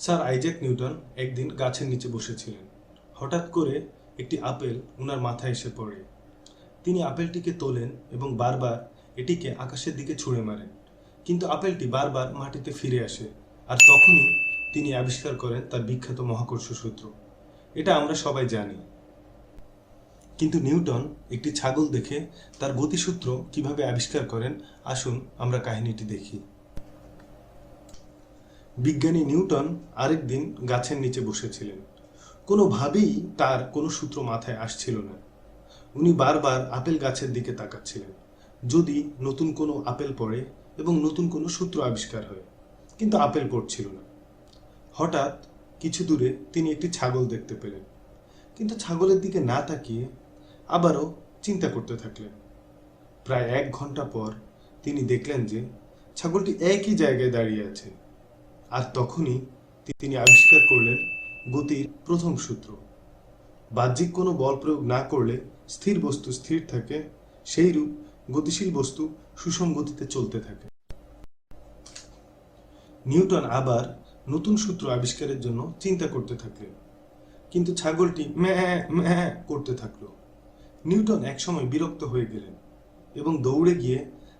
Sir Isaac Newton একদিন গাছের নিচে বসেছিলেন। হঠাৎ করে একটি আপেল ওনার মাথায় এসে পড়ে। তিনি আপেলটিকে তোলেন এবং বারবার এটিকে আকাশের দিকে ছুঁড়ে মারেন। কিন্তু আপেলটি বারবার মাটিতে ফিরে আসে আর তখনই তিনি আবিষ্কার করেন তার বিখ্যাত মহাকর্ষ সূত্র। এটা আমরা সবাই জানি। কিন্তু নিউটন একটি ছাগল দেখে তার গতিসূত্র কীভাবে আবিষ্কার করেন, আসুন আমরা কাহিনীটি দেখি। বিজ্ঞানী নিউটন আরেকদিন গাছের নিচে বসেছিলেন। কোনোভাবেই তার কোনো সূত্র মাথায় আসছিল না। উনি বারবার আপেল গাছের দিকে তাকাচ্ছিলেন। যদি নতুন কোনো আপেল পড়ে এবং নতুন কোনো সূত্র আবিষ্কার হয়, কিন্তু আপেল পড়ছিল না। হঠাৎ কিছু দূরে তিনি একটি ছাগল দেখতে পেলেন। কিন্তু ছাগলের দিকে না তাকিয়ে আবারও চিন্তা করতে থাকলেন। প্রায় এক ঘণ্টা পর তিনি দেখলেন যে ছাগলটি একই জায়গায় দাঁড়িয়ে আছে। আর তখনই তিনি আবিষ্কার করলেন গতির প্রথম সূত্র। বাহ্যিক কোনো বল প্রয়োগ না করলে স্থির বস্তু স্থির থাকে, সেই রূপ গতিশীল বস্তু সুষম গতিতে চলতে থাকে। নিউটন আবার নতুন সূত্র আবিষ্কারের জন্য চিন্তা করতে থাকলেন কিন্তু ছাগলটি ম্যাঁ ম্যাঁ করতে থাকল। নিউটন একসময় বিরক্ত হয়ে গেলেন এবং দৌড়ে গিয়ে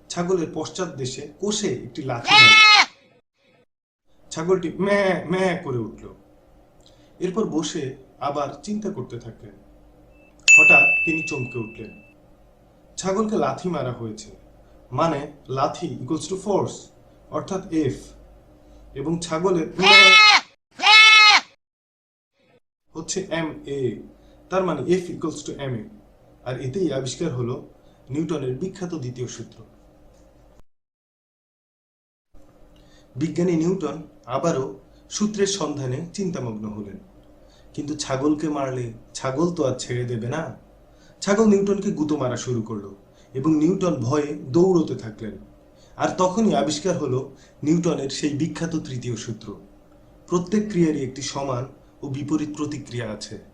ছাগলের পশ্চাৎ দেশে কোষে একটি মারলেন। ছাগলটি ম্যাঁ ম্যাঁ করে উঠল। এরপর বসে আবার চিন্তা করতে থাকলেন। হঠাৎ তিনি চমকে উঠলেন। ছাগলকে লাথি মারা হয়েছে। মানে লাথি ইকুয়ালস টু ফোর্স অর্থাৎ এফ এবং ছাগলের হচ্ছে এম এ তার মানে F equals to M A আর এতেই আবিষ্কার হলো নিউটনের বিখ্যাত দ্বিতীয় সূত্র। বিজ্ঞানী নিউটন আবারও সূত্রের সন্ধানে চিন্তামগ্ন হলেন। কিন্তু ছাগলকে মারলে ছাগল তো আর ছেড়ে দেবে না। ছাগল নিউটনকে গুঁতো মারা শুরু করল এবং নিউটন ভয়ে দৌড়তে থাকলেন। আর তখনই আবিষ্কার হলো নিউটনের সেই বিখ্যাত তৃতীয় সূত্র। প্রত্যেক ক্রিয়ারই একটি সমান ও বিপরীত প্রতিক্রিয়া আছে।